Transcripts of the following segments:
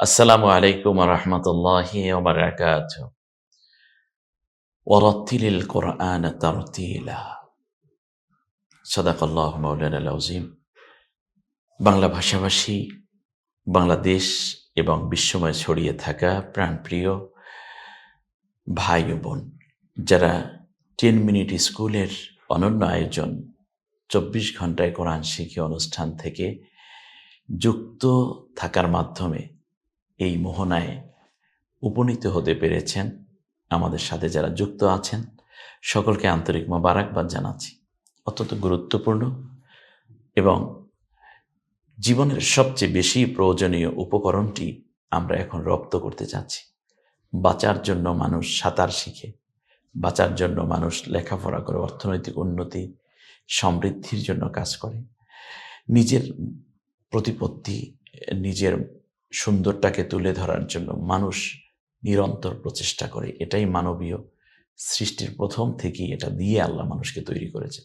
আসসালামু আলাইকুম রহমতুল্লাহ ওবরাকাত কোরআন সদাকল্লাহ মৌলানা বাংলা ভাষাভাষী, বাংলাদেশ এবং বিশ্বময় ছড়িয়ে থাকা প্রাণপ্রিয় ভাই ও বোন, যারা টেন মিনিট স্কুলের অনন্য আয়োজন, চব্বিশ ঘন্টায় কোরআন শিখি অনুষ্ঠান থেকে যুক্ত থাকার মাধ্যমে এই মোহনায় উপনীত হতে পেরেছেন আমাদের সাথে যারা যুক্ত আছেন। সকলকে আন্তরিক মোবারকবাদ জানাচ্ছি। অত্যন্ত গুরুত্বপূর্ণ এবং জীবনের সবচেয়ে বেশি প্রয়োজনীয় উপকরণটি আমরা এখন রপ্ত করতে চাচ্ছি। বাঁচার জন্য মানুষ সাঁতার শিখে, বাঁচার জন্য মানুষ লেখাপড়া করে, অর্থনৈতিক উন্নতি, সমৃদ্ধির জন্য কাজ করে। নিজের প্রতিপত্তি, নিজের সুন্দরটাকে তুলে ধরার জন্য মানুষ নিরন্তর প্রচেষ্টা করে। এটাই মানবীয় সৃষ্টির প্রথম থেকেই এটা দিয়ে আল্লাহ মানুষকে তৈরি করেছে।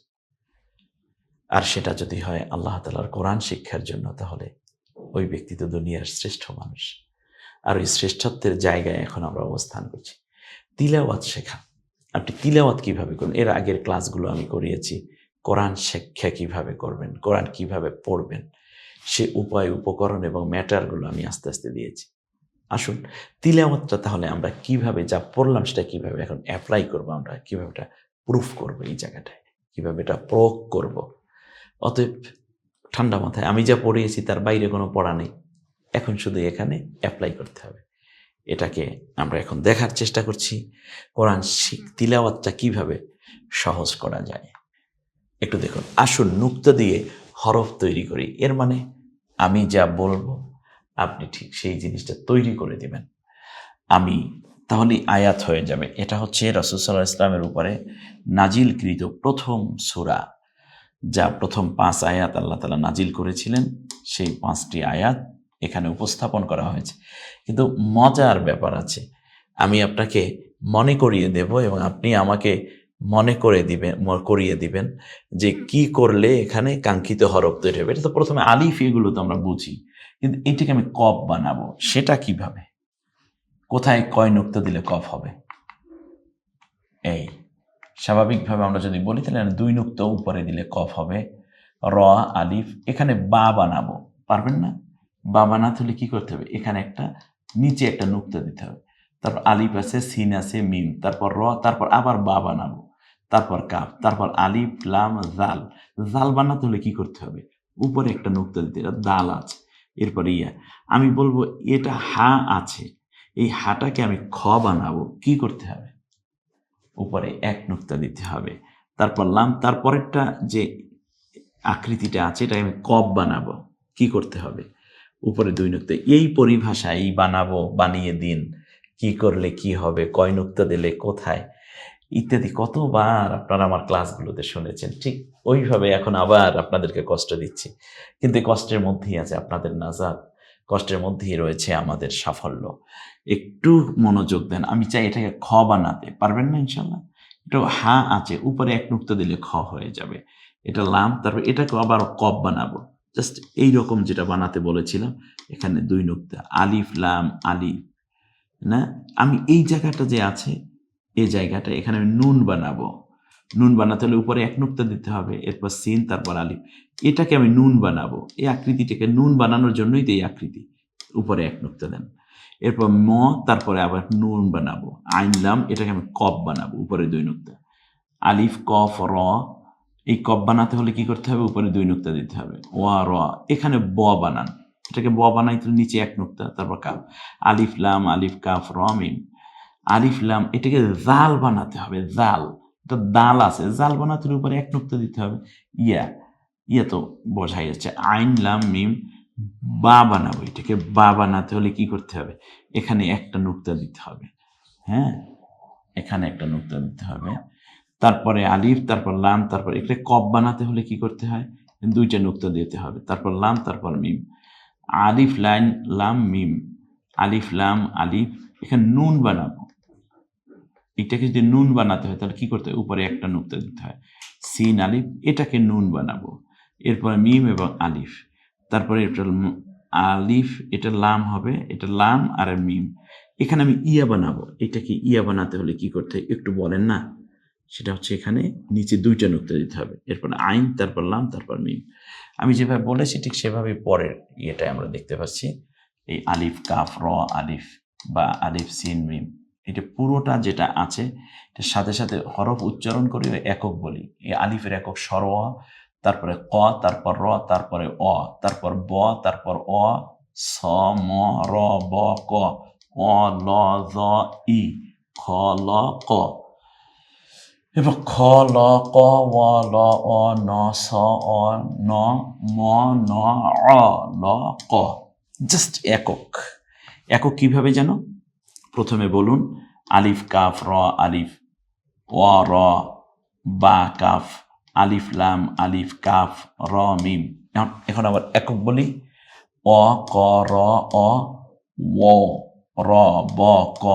আর সেটা যদি হয় আল্লাহ তালার কোরআন শিক্ষার জন্য, তাহলে ওই ব্যক্তি তো দুনিয়ার শ্রেষ্ঠ মানুষ। আর ওই শ্রেষ্ঠত্বের জায়গায় এখন আমরা অবস্থান করছি। তিলাওয়াত শেখা। আপনি তিলাওয়াত কীভাবে করবেন এর আগের ক্লাসগুলো আমি করিয়েছি। কোরআন শিক্ষা কীভাবে করবেন? কোরআন কীভাবে পড়বেন? সে উপায়, উপকরণ এবং ম্যাটারগুলো আমি আস্তে আস্তে দিয়েছি। আসুন, তিলাওয়াতটা তাহলে আমরা কীভাবে, যা পড়লাম সেটা কীভাবে এখন অ্যাপ্লাই করব আমরা, কীভাবে এটা প্রুফ করব এই জায়গাটায়, কীভাবে এটা প্রয়োগ করব। অতএব ঠান্ডা মাথায়, আমি যা পড়িয়েছি তার বাইরে কোনো পড়া নেই। এখন শুধু এখানে অ্যাপ্লাই করতে হবে। এটাকে আমরা এখন দেখার চেষ্টা করছি, কোরআন শিখ তিলাওয়াতটা কীভাবে সহজ করা যায়। একটু দেখুন, আসুন নুক্তা দিয়ে হরফ তৈরি করি। এর মানে আমি যা বলব, আপনি ঠিক সেই জিনিসটা তৈরি করে দিবেন। আমি তাহলে আয়াত হয়ে যাবে। এটা হচ্ছে রসুসাল্লাহ ইসলামের উপরে নাজিলকৃত প্রথম সুরা, যা প্রথম পাঁচ আয়াত আল্লাহ তালা নাজিল করেছিলেন। সেই পাঁচটি আয়াত এখানে উপস্থাপন করা হয়েছে। কিন্তু মজার ব্যাপার আছে, আমি আপনাকে মনে করিয়ে দেব এবং আপনি আমাকে মনে করে দিবেন করিয়ে দিবেন যে কি করলে এখানে কাঙ্ক্ষিত হরফ তৈরি হবে। এটা তো প্রথমে আলিফ এগুলো তো আমরা বুঝি। কিন্তু এটাকে আমি কপ বানাবো। সেটা কীভাবে? কোথায় কয় নুক্তা দিলে কফ হবে? এই। স্বাভাবিকভাবে আমরা যদি বলি তাহলে দুই নুক্ত উপরে দিলে কফ হবে। র আলিফ এখানে বা বানাবো। পারবেন না? বা বানাতে হলে কি করতে হবে? এখানে একটা নিচে একটা নুক্তা দিতে হবে। তারপর আলিফ আছে সিন আছে মিম। তারপর র তারপর আবার বা বানাবো। তারপর কাপ তারপর আলিফ, লাম, জাল। জাল বানাতে হলে কি করতে হবে? উপরে একটা নুক্তা দিতে এটা দাল আছে। এরপর ইয়া, আমি বলব এটা হা আছে। এই হাটাকে আমি খ বানাবো, কি করতে হবে? উপরে এক নুক্তা দিতে হবে। তারপর লাম, তারপরেরটা যে আকৃতিটা আছে এটা আমি কব বানাবো, কি করতে হবে? উপরে দুই নুক্তা, এই পরিভাষা এই বানাবো, বানিয়ে দিন। কি করলে কি হবে? কয় নুক্তা দিলে কোথায়? ইত্যাদি। কতবার আপনারা আমার ক্লাসগুলোতে শুনেছেন, ঠিক ওইভাবে এখন আবার আপনাদেরকে কষ্ট দিচ্ছি। কিন্তু কষ্টের মধ্যেই আছে আপনাদের নাজাদ কষ্টের মধ্যেই রয়েছে আমাদের সাফল্য। একটু মনোযোগ দেন, আমি চাই এটাকে খ বানাতে, পারবেন না ইনশাল্লাহ? এটা হা আছে, উপরে এক নুক্তা দিলে খ হয়ে যাবে। এটা লাম, তারপর এটাকে আবার কব বানাবো। জাস্ট এই রকম যেটা বানাতে বলেছিলাম, এখানে দুই নুক্তা, আলিফ, লাম, আলিফ, না? আমি এই জায়গাটা যে আছে এই জায়গাটা, এখানে আমি নুন বানাবো। নুন বানাতে হলে উপরে এক নুক্তা দিতে হবে, এরপর সিন, তারপর আলিফ। এটাকে আমি নুন বানাবো। এই আকৃতিটাকে নুন বানানোর জন্যই তো এই আকৃতি। উপরে এক নুক্তা দেন। এরপর ম, তারপরে আবার নুন বানাবো। আইনলাম এটাকে আমি কপ বানাবো, উপরে দুই নুক্তা। আলিফ, কফ, র, এই কপ বানাতে হলে কি করতে হবে? উপরে দুই নুক্তা দিতে হবে। ওয়া র, এখানে ব বানান। এটাকে ব বানাইতে নিচে এক নুক্তা, তারপর কাপ আলিফ লাম, আলিফ, কাফ, র আলিফ লাম, এটাকে জাল বানাতে হবে, জাল। এটা দাল আছে, জাল বানাতে উপরে এক নুক্তা দিতে হবে। ইয়া ইয়া তো বোঝাই যাচ্ছে। আইন, লাম, মিম, বা বানাবো এটাকে। বা বানাতে হলে কি করতে হবে? এখানে একটা নুক্তা দিতে হবে। হ্যাঁ? এখানে একটা নুক্তা দিতে হবে। তারপরে আলিফ, তারপর লাম, তারপর এখানে কপ বানাতে হলে কি করতে হয়? দুইটা নুক্তা দিতে হবে। তারপর লাম, তারপর মিম। আলিফ লাইন, লাম, মিম। আলিফ, লাম, আলিফ। এখানে নুন বানাবো। এটাকে যদি নুন বানাতে হয়, তাহলে কি করতে হয়? উপরে একটা নুক্তা দিতে হয়। সিন আলিফ, এটাকে নুন বানাবো। এরপরে মিম এবং আলিফ। তারপরে এটা আলিফ, এটা লাম হবে, এটা লাম আর মিম। এখানে আমি ইয়া বানাবো। এটাকে ইয়া বানাতে হলে কি করতে হয়? একটু বলেন না? সেটা হচ্ছে এখানে নিচে দুইটা নুক্তা দিতে হবে। এরপর আইন, তারপর লাম, তারপর মিম। আমি যেভাবে বলেছি, ঠিক সেভাবে পরের ইয়েটাই আমরা দেখতে পাচ্ছি। এই আলিফ, কাফ, র, আলিফ বা আলিফ, সিন, মিম। এটা পুরোটা যেটা আছে সাথে সাথে হরফ উচ্চারণ করে একক বলি। এই আলিফের একক স্বর অ, তারপরে ক তারপর র তারপরে অ তারপর ব তারপর অ স ম র ব ক অ ল জ ই খ ল ক। এবার খ ল ক ও ল অ ন স অ ন ম ন অ ল ক। জাস্ট একক। একক কীভাবে যেন প্রথমে বলুন, আলিফ, কাফ, র, আলিফ ও র, বা, কাফ, আলিফ, লাম, আলিফ, কাফ, র, মিম। এখন আবার একক বলি। অ, ক, র, অ, ও, র, ব, ক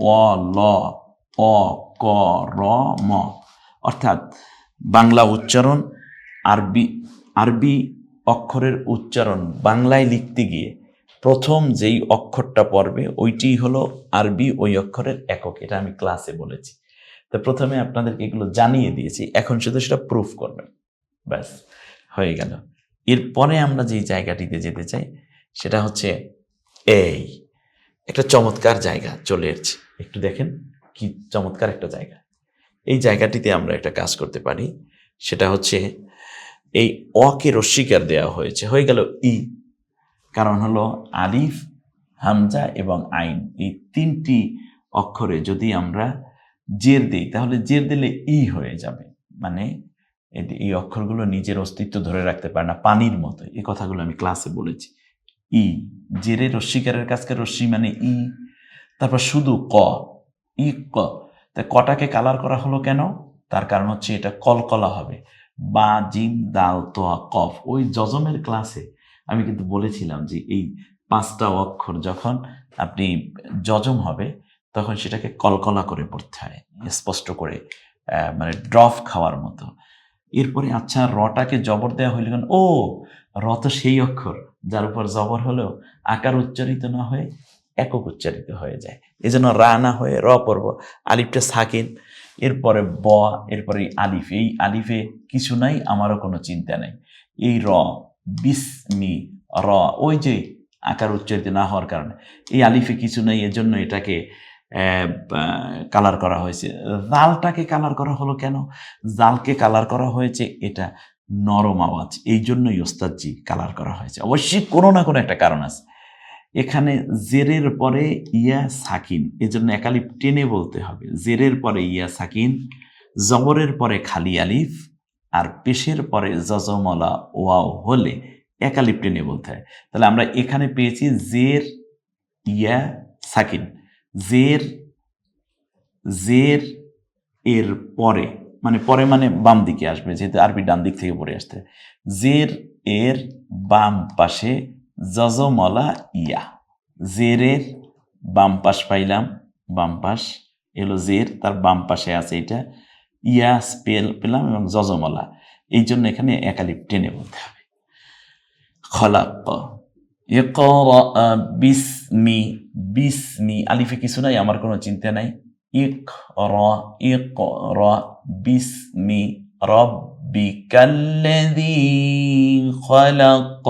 অ ল, অ, ক, র, ম। অর্থাৎ বাংলা উচ্চারণ, আরবি আরবি অক্ষরের উচ্চারণ বাংলায় লিখতে গিয়ে প্রথম যেই অক্ষরটা পড়বে ওইটি হলো আরবি ওই অক্ষরের একক। এটা আমি ক্লাসে বলেছি। তো প্রথমে আপনাদেরকে এগুলো জানিয়ে দিয়েছি। এখন শুধু সেটা প্রুফ করবেন। ব্যাস, হয়ে গেল। এরপরে আমরা যেই জায়গাটিতে যেতে চাই, সেটা হচ্ছে এই। একটা চমৎকার জায়গা চলে এসেছে। একটু দেখেন কি চমৎকার একটা জায়গা। এই জায়গাটিতে আমরা একটা কাজ করতে পারি। সেটা হচ্ছে এই অকে রস্বীকার দেওয়া হয়েছে। হয়ে গেল ই। কারণ হলো আলিফ, হামজা এবং আইন। এই তিনটি অক্ষরে যদি আমরা জের দিই, তাহলে জের দিলে ই হয়ে যাবে। মানে এটি- এই অক্ষরগুলো নিজের অস্তিত্ব ধরে রাখতে পারে না, পানির মতো। এই কথাগুলো আমি ক্লাসে বলেছি। ই জেরে রশ্মিকারের কাছকে রশ্মি মানে ই। তারপর শুধু ক, ই ক। তা কটাকে কালার করা হলো কেন? তার কারণ হচ্ছে এটা কলকলা হবে। বা, জিম, দাল তোয়া কফ। ওই জজমের ক্লাসে আমি কিন্তু বলেছিলাম যে এই পাঁচটা অক্ষর যখন আপনি যজম হবে, তখন সেটাকে কলকলা করে পড়তে হয়, স্পষ্ট করে মানে ড্রফ খাওয়ার মতো। এরপরে আচ্ছা রটাকে জবর দেওয়া হইল ও, র তো সেই অক্ষর, যার উপর জবর হলেও আকার উচ্চারিত না হয়ে একক উচ্চারিত হয়ে যায়। এজন্য রা না হয়ে র পর্ব আলিফটা সাকিন, এরপরে ব, এরপরে আলিফ। এই আলিফে কিছু নাই, আমারও কোনো চিন্তা নেই। এই র বিসমি র, ওই যে আকার উচ্চারিত না হওয়ার কারণে। এই আলিফে কিছু নেই, এজন্য এটাকে কালার করা হয়েছে। জালটাকে কালার করা হলো কেন? জালকে কালার করা হয়েছে এটা নরম আওয়াজ এই জন্যই ওস্তাদজি কালার করা হয়েছে। অবশ্যই কোনো না কোনো একটা কারণ আছে। এখানে জেরের পরে ইয়া সাকিন, এজন্য একালিফ টেনে বলতে হবে। জেরের পরে ইয়া সাকিন, জবরের পরে খালি আলিফ আর পেশের পরে জজমলা ওয়াও হলে একালিফ টেনে বলতে হয়। তাহলে আমরা এখানে পেয়েছি জের, ইয়া, সাকিন। জের জের এর পরে মানে পরে মানে বাম দিকে আসবে, যেহেতু আরবি ডান দিক থেকে পড়ে আসতে জের এর বাম পাশে জজমলা ইয়া। জেরের বাম পাশ পাইলাম, বাম পাশ, এলো জের, তার বাম পাশে আছে এটা। ইয়া স্পেল পেলাম এবং জজমলা এই জন্য এখানে একালিপ টেনে বলতে হবে। ইকরা বিসমি বিসমি, আলিফে কিছু নাই, আমার কোনো চিন্তা নাই। ইকরা ইকরা বিসমি রব্বিকাল্লাযী খলাক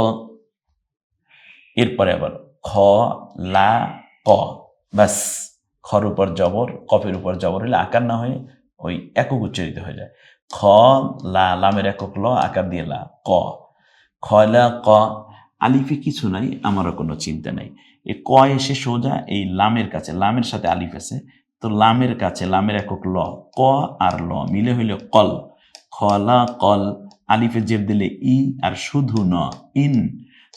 এরপরে আবার খ, লা, ক। ব্যাস, খর উপর জবর, কফের উপর জবর হলে আকার না হয়ে ওই একক উচ্চারিত হয়ে যায়। খ, লা, লামের একক ল, আকার দিয়ে লা, ক। খ, লা, ক, আলিফে কিছু নাই, আমারও কোনো চিন্তা নাই। এই ক এসে সোজা এই লামের কাছে, লামের সাথে আলিফ আছে। তো লামের কাছে, লামের একক ল, ক আর ল মিলে হইল কল। খলা কল, আলিফে জেব দিলে ই আর শুধু ন, ইন,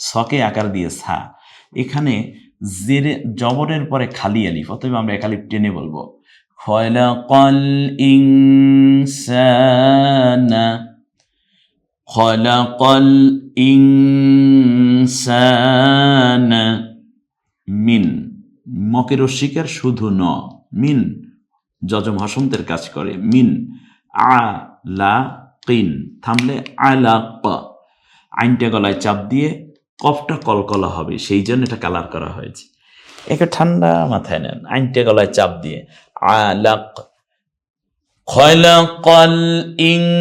সকে আকার দিয়ে সা। এখানে জেরে, জবরের পরে খালি আলিফ, অতএব আমরা এক আলিফ টেনে বলব। খলাকল ইনসানা খলাকল ইনসানা মিন মকের শিকার শুধু ন, মিন, যজম হসন্তের কাজ করে, মিন আ লা কিন থামলে আলা ক আইনটা গলায় চাপ দিয়ে কফটা কলকলা হবে, সেই জন্য এটা কালার করা হয়েছে। একে ঠান্ডা মাথায় নেন, আইনটে গলায় চাপ দিয়ে। আলাক خلق الإنسان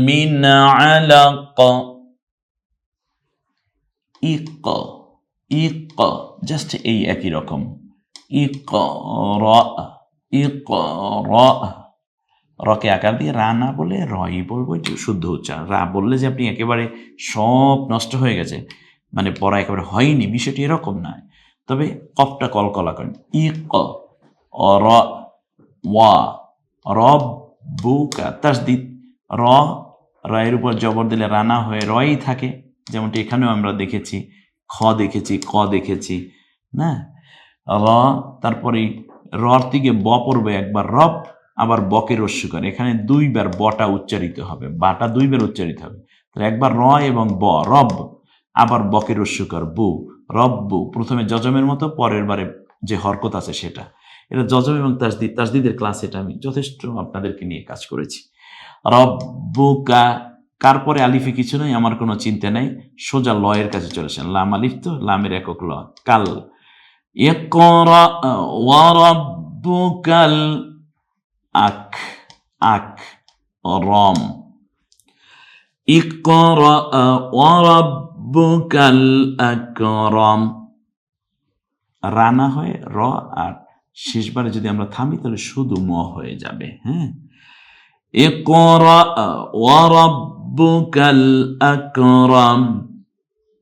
من علق ইক ইক জাস্ট এই একই রকম ইক র ইক র রকে আকার দিয়ে রা না বলে রই বলবো একটু শুদ্ধ উচ্চারণ রা বললে যে আপনি একেবারে সব নষ্ট হয়ে গেছে মানে পড়া একেবারে হয়নি বিষয়টি এরকম নয় তবে কপটা কলকলা করেন ইক র ওয়া রব বুকা তাসদিদ। র, রয়ের উপর জবর দিলে রানা হয়ে রই থাকে, যেমনটি এখানেও আমরা দেখেছি। খ দেখেছি, ক দেখেছি, না? র, তারপরে রর থেকে ব পড়বে একবার রব, আবার বকে রস্যকার। এখানে দুইবার বটা উচ্চারিত হবে, বাটা দুইবার উচ্চারিত হবে। তাহলে একবার র এবং ব, রব, আবার বকে রস্যকার, বু। রব্বু, প্রথমে যজমের মতো, পরের বারে যে হরকত আছে সেটা। এটা যজম এবং তাসদিদ তাসদিদের ক্লাস এটা আমি যথেষ্ট আপনাদেরকে নিয়ে কাজ করেছি। রব্বুকা, কার পরে আলিফে কিছু নেই, আমার কোনো চিন্তা নেই, সোজা লয়ের কাছে চলেছেন লাম আলিফ তো, লামের একক ল। কাল রাব্বুকাল আক আক, রম। ওয়া রাব্বুকাল আকরাম রানা হয় র আর শেষবারে যদি আমরা থামি, তাহলে শুধু ম হয়ে যাবে হ্যাঁ? ইকরা ওয়া রাব্বুকাল আকরাম।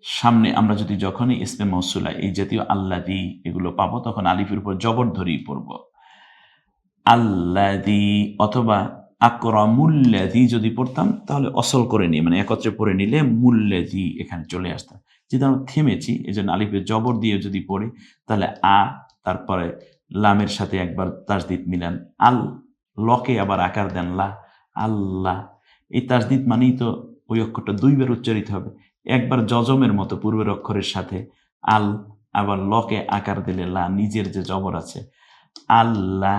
সামনে আমরা যদি যখনই ইসমে মৌসুলা এই জাতীয় আল্লাদি এগুলো পাবো, তখন আলিফের উপর জবর ধরেই পড়ব। আল্লাদি অথবা আকরামুল্লাদি যদি পড়তাম, তাহলে অসল করে নিয়ে মানে একত্রে পড়ে নিলে মুল্লাদি এখানে চলে আসতাম। যেহেতু আমরা থেমেছি এই জন্য আলিফের জবর দিয়ে যদি পড়ি, তাহলে আ, তারপরে লামের সাথে একবার তাজদিদ মিলান, আল, লকে আবার আকার দেন লা, আল্লাহ। এই তাজদিদ মানেই তো ওই অক্ষরটা দুইবার উচ্চারিত হবে। একবার যজমের মতো পূর্বের অক্ষরের সাথে আল, আবার লকে আকার দিলে লা, নিজের যে জবর আছে আল্লাহ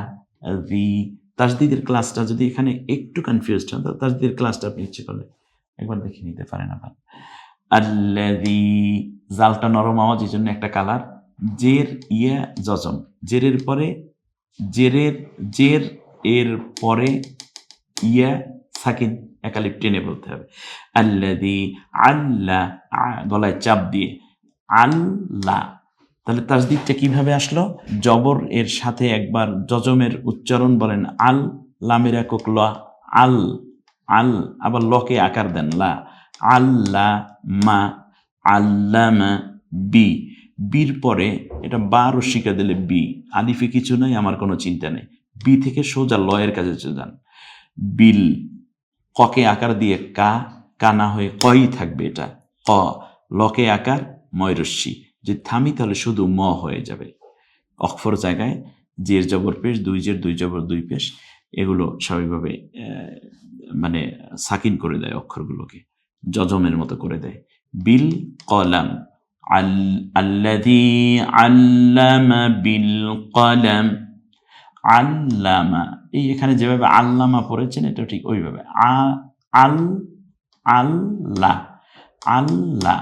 তাসদিদের ক্লাসটা যদি এখানে একটু কনফিউজ হন তাহলে তাসদিদের ক্লাসটা আপনি ইচ্ছে করলে একবার দেখে নিতে পারেন আবার। আল্লাদি জালটা নরম আওয়াজ এই জন্য একটা কালার জের, ইয়া, জজম। জেরের পরে, জেরের, জের, এর পরে, ইয়া সাকিন একালিপ টেনে বলতে হবে। আল্লাদি আল্লাহ গলায় চাপ দিয়ে আল্লাহ তাহলে তাসদিদটা কীভাবে আসলো? জবর এর সাথে একবার জজমের উচ্চারণ বলেন, আল লামের একক ল, আল আল। আবার লকে আকার দেন, লা, আল্লা মা, আল্লামা বি। বির পরে এটা বা রস্মিকা দিলে বি। আলিফে কিছু নাই, আমার কোনো চিন্তা নেই। বি থেকে সোজা লয়ের কাছে যান। বিল, ককে আকার দিয়ে কা কানা হয়ে কই থাকবে এটা। ক, লকে আকার ময়রস্যি যদি থামি তাহলে শুধু ম হয়ে যাবে। অক্ষর জায়গায় জের জবর পেশ, দুই জের, দুই জবর, দুই পেশ, এগুলো স্বাভাবিকভাবে মানে সাকিন করে দেয় অক্ষরগুলোকে জজমের মতো করে দেয়। বিল কলাম, আল, আল্লাযী আল্লামা বিল কলাম, আল্লামা, এই এখানে যেভাবে আল্লামা পড়েছেন, এটা ঠিক ওইভাবে। আ, আল, আল্লাহ আল্লাহ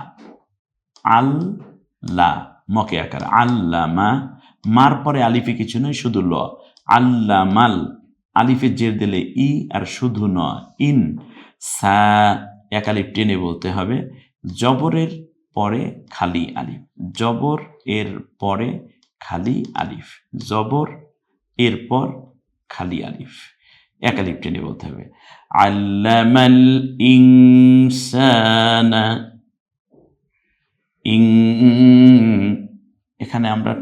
আল্লাহ মকে আকার, আল্লামা, মার পরে আলিফে কিছু নয়, শুধু ল। আল্লামাল আলিফে জের দিলে ই আর শুধু ন। ইন, সা, এক আলিফ টেনে বলতে হবে। জবরের পরে খালি আলিফ। জবর এর পরে খালি আলিফ। জবর এরপর খালি আলিফ। এক আলিফ টেনে বলতে হবে। আল্লামাল ইনসানা ইং, এখানে আমরা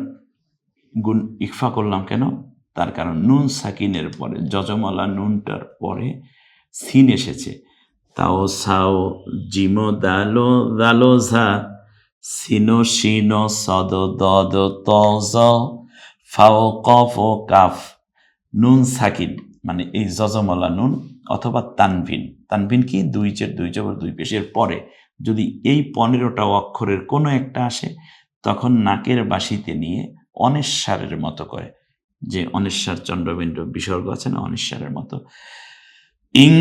গুণ ইকফা করলাম কেন? তার কারণ নুন সাকিনের পরে, যজমালা নুনটার পরে সিন এসেছে। তাও সাও জিমো দালো দালো ঝা, সিনো শিনো সদ দদ তজ, ফাও কফ ও কাফ। নুন সাকিন মানে এই যজমলা নুন অথবা তানভিন। তানভিন কি? দুই চের দুই জবর দুই পেশের পরে। যদি এই পনেরোটা অক্ষরের কোনো একটা আসে, তখন নাকের বাসিতে নিয়ে অনেশ্বরের মতো করে, যে অনেশ্বর চন্দ্রবিন্দু বিসর্গ আছে না, অনেশ্বরের মতো। ইং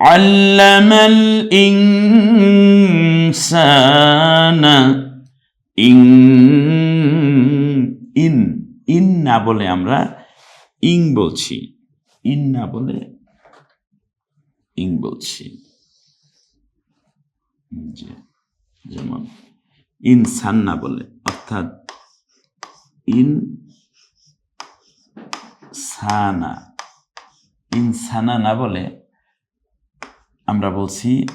আল্লামাল ইনসানা ইং ইন ইন না বলে আমরা ইং বলছি। ইন না বলে ইং বলছি। যেমন ইনসান না বলে, অর্থাৎ ইন সানা। ইনসানা না বলে আমরা বলছি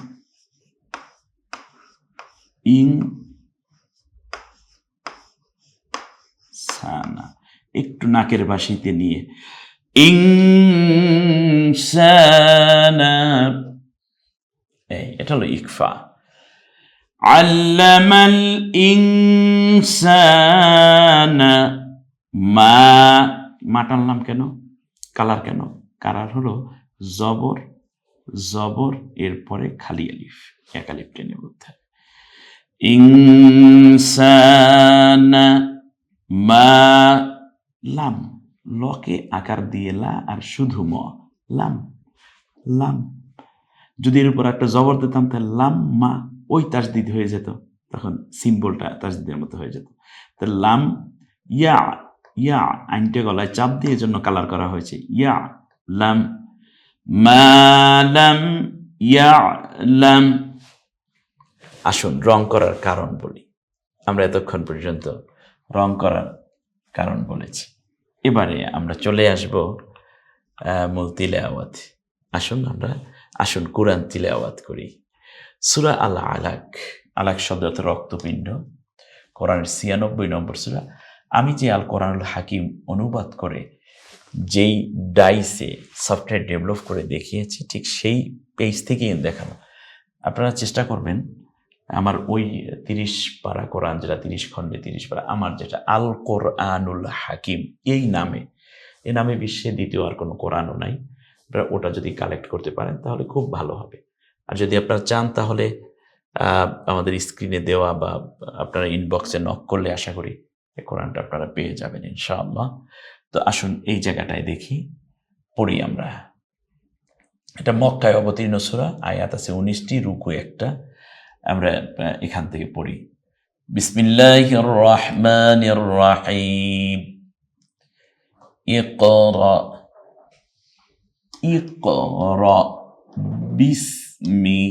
ইং সানা। একটু নাকের বাসিতে নিয়ে। ইনসানা এই এটা হলো ইকফা আল্লামাল ইনসানা মা মা টানলাম কেন? কালার কেন? কালার হলো জবর জবর, এরপরে খালি আলিফ। এক আলিফ টেনে বলতে হবে। ইনসানা মা লাম। লকে আকার দিয়ে লা আর শুধু ম। লাম লাম। যদি এর উপর একটা জবর দিতাম, তাহলে লাম, মা ওই তাসদিদ হয়ে যেত। তখন সিম্বলটা তাসদিদের মতো হয়ে যেত। তো লাম, ইয়া ইয়া, আইনটা গলায় চাপ দিয়ে জন্য কালার করা হয়েছে। ইয়া, লাম মালাম ইয়া, লাম। আসুন, রং করার কারণ বলি। আমরা এতক্ষণ পর্যন্ত রং করার কারণ বলেছি। এবারে আমরা চলে আসব মূল তিলে আওয়াত আসুন আমরা, আসুন কোরআন তিলে আওয়াত করি। সুরা আল আলাক আলাক শব্দ রক্তপিণ্ড। কোরআনের ছিয়ানব্বই নম্বর সুরা, আমি যে আল কোরআনুল হাকিম অনুবাদ করে, যেই ডাইসে সফটওয়্যার ডেভেলপ করে দেখিয়েছি, ঠিক সেই পেজ থেকেই দেখানো আপনারা চেষ্টা করবেন আমার ওই তিরিশ পারা কোরআন যেটা তিরিশ খণ্ডে, তিরিশ পারা, আমার যেটা আল কোরআনুল হাকিম, এই নামে এই নামে বিশ্বে দ্বিতীয় আর কোনো কোরআনও নাই। আপনারা ওটা যদি কালেক্ট করতে পারেন, তাহলে খুব ভালো হবে। আর যদি আপনারা চান, তাহলে আমাদের স্ক্রিনে দেওয়া বা আপনারা ইনবক্সে নক করলে আশা করি এই কোরআনটা আপনারা পেয়ে যাবেন, ইনশাআল্লাহ। তো আসুন, এই জায়গাটায় দেখি, পড়ি আমরা। এটা মক্কায় অবতীর্ণ সুরা, আয়াত আছে উনিশটি, রুকু একটা। আমরা আহ, এখান থেকে পড়ি বিসমিল্লাহ রহমান রাহিম ইকরা ইকরা বিসমি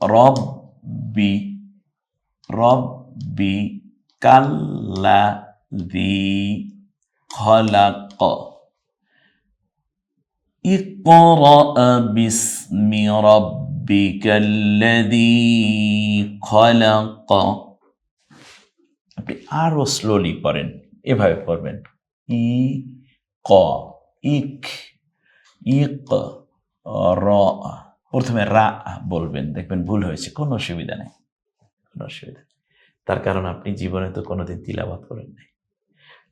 রব্বি রব্বি কাল্লাযী খলাক اقرأ باسم ربك الذي خلق আপনি আরো স্লোলি পড়েন এভাবে পড়বেন ই ক ইক ইক র প্রথমে রা বলবেন দেখবেন ভুল হয়েছে কোনো অসুবিধা নেই কোনো অসুবিধা নেই। তার কারণ আপনি জীবনে তো কোনোদিন তিলাবাত করেন নাই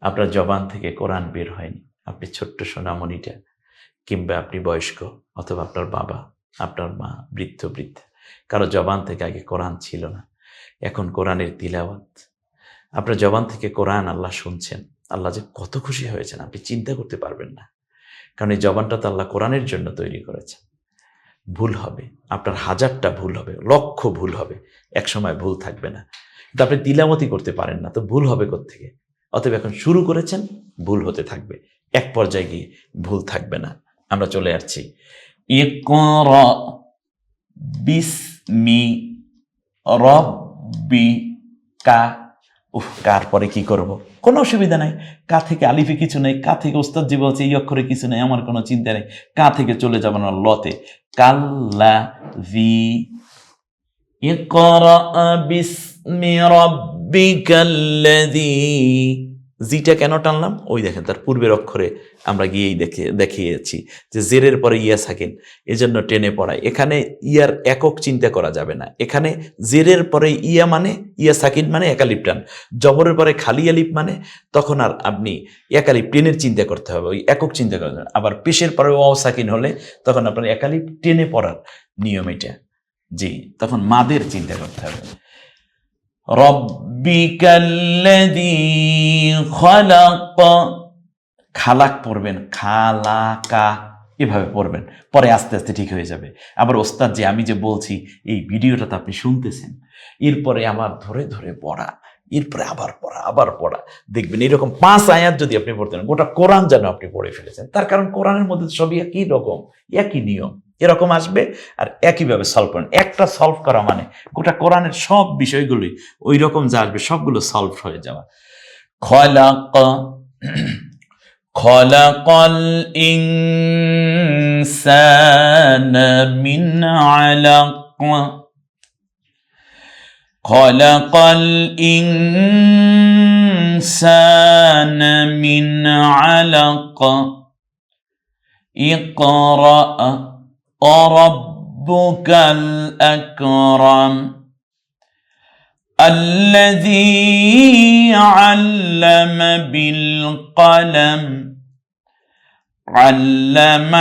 আপনার জবান থেকে কোরআন বের হয়নি আপনি ছোট্ট সোনামণিটা কিংবা আপনি বয়স্ক অথবা আপনার বাবা আপনার মা বৃদ্ধ বৃদ্ধা। কারও জবান থেকে আগে কোরআন ছিল না। এখন কোরআনের তিলাওয়াত। আপনার জবান থেকে কোরআন আল্লাহ শুনছেন। আল্লাহ যে কত খুশি হয়েছেন, আপনি চিন্তা করতে পারবেন না। কারণ এই জবানটা তো আল্লাহ কোরআনের জন্য তৈরি করেছেন। ভুল হবে। আপনার হাজারটা ভুল হবে, লক্ষ ভুল হবে। এক সময় ভুল থাকবে না। কিন্তু আপনি তিলামতি করতে পারেন না, তো ভুল হবে থেকে অতএব এখন শুরু করেছেন, ভুল হতে থাকবে। এক পর্যায়ে গিয়ে ভুল থাকবে না। আমরা চলে আসছি। ইকরা বিসমি রব্বি কা উফ, কার পরে কি করব? কোনো অসুবিধা নাই। কা থেকে আলিফে কিছু নেই, কা থেকে ওস্তাদজি বলছে এই অক্ষরে কিছু নেই, আমার কোনো চিন্তা নেই। কা থেকে চলে যাব না, লতে। কাল্লা ভি ইকরা বিসমি রব্বিকাল্লাযী। জিটা কেন টানলাম? ওই দেখেন, তার পূর্বের অক্ষরে আমরা গিয়েই দেখে, দেখিয়েছি যে জেরের পরে ইয়া সাকিন, এজন্য টেনে পড়ায়। এখানে ইয়ার একক চিন্তা করা যাবে না। এখানে জেরের পরে ইয়া মানে ইয়া সাকিন মানে একালিপ টান। জবরের পরে খালি আলিপ মানে তখন আর আপনি একালিপ, টেনের চিন্তা করতে হবে, ওই একক চিন্তা করা যাবে আবার পেশের পরে অ সাকিন হলে, তখন আপনার একালিপ, টেনে পড়ার নিয়ম এটা। জি, তখন মাদের চিন্তা করতে হবে। ربك الذي خلق খালাক পড়বেন খালাকা এভাবে পড়বেন পরে আস্তে আস্তে ঠিক হয়ে যাবে আবার ওস্তাদ যে আমি যে বলছি এই ভিডিওটা তো আপনি শুনতেছেন এরপরে আমার ধরে ধরে পড়া এরপরে আবার পড়া আবার পড়া দেখবেন এরকম পাঁচ আয়াত যদি আপনি পড়তেন গোটা কোরআন যেন আপনি পড়ে ফেলেছেন তার কারণ কোরআনের মধ্যে তো সবই একই রকম একই নিয়ম এরকম আসবে আর একইভাবে সলভ করেন একটা সলভ করা মানে গোটা কোরআনের সব বিষয়গুলি ওই রকম যা আসবে সবগুলো সলভ হয়ে যাওয়া খলাক خلق الإنسان من علق خلق الإنسان من علق. اقرأ وربك الأكرم. الذي علم بالقلم. علم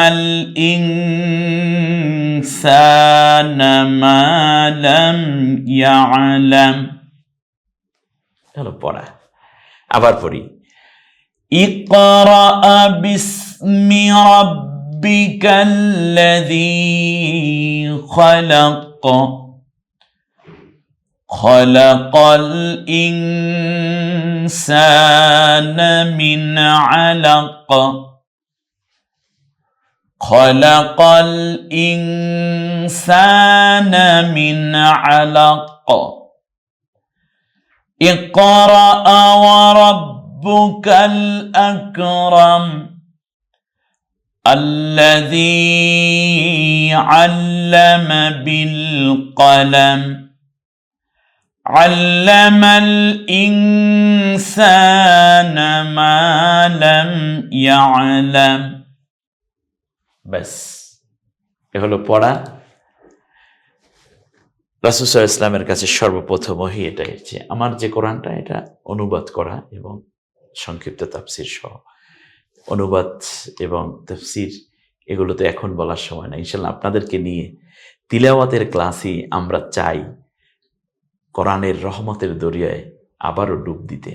الإنسان ما لم يعلم চলো পড়া আবার পড়ি اقرأ باسم ربك الذي خلق خلق الإنسان من علق خلق الإنسان من علق. اقرأ وربك الأكرم الذي علم بالقلم. علم الإنسان ما لم يعلم. ব্যাস, এ হলো পড়া। রাসুসাহ ইসলামের কাছে সর্বপ্রথমই এটা হচ্ছে আমার যে কোরআনটা, এটা অনুবাদ করা এবং সংক্ষিপ্ত তাফসির সহ। অনুবাদ এবং তাফসির, এগুলো তো এখন বলার সময় না ইনশাল্লাহ আপনাদেরকে নিয়ে তিলাওয়াতের ক্লাসই আমরা চাই কোরআনের রহমতের দরিয়ায় আবারও ডুব দিতে।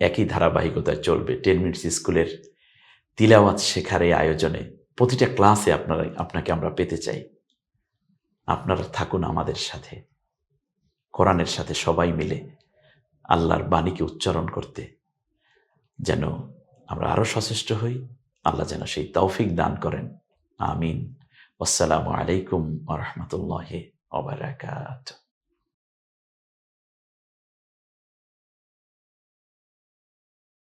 একই ধারাবাহিকতায় চলবে। টেন মিনিটস স্কুলের তিলাওয়াত শেখার এই আয়োজনে প্রতিটা ক্লাসে আপনারা, আপনাকে আমরা পেতে চাই। আপনারা থাকুন আমাদের সাথে। কোরআনের সাথে সবাই মিলে আল্লাহর বাণীকে উচ্চারণ করতে। যেন আমরা আরও সচেষ্ট হই। আল্লাহ যেন সেই তৌফিক দান করেন। আমিন। আসসালামু আলাইকুম আ রহমতুল্লাহ ওবরাকাত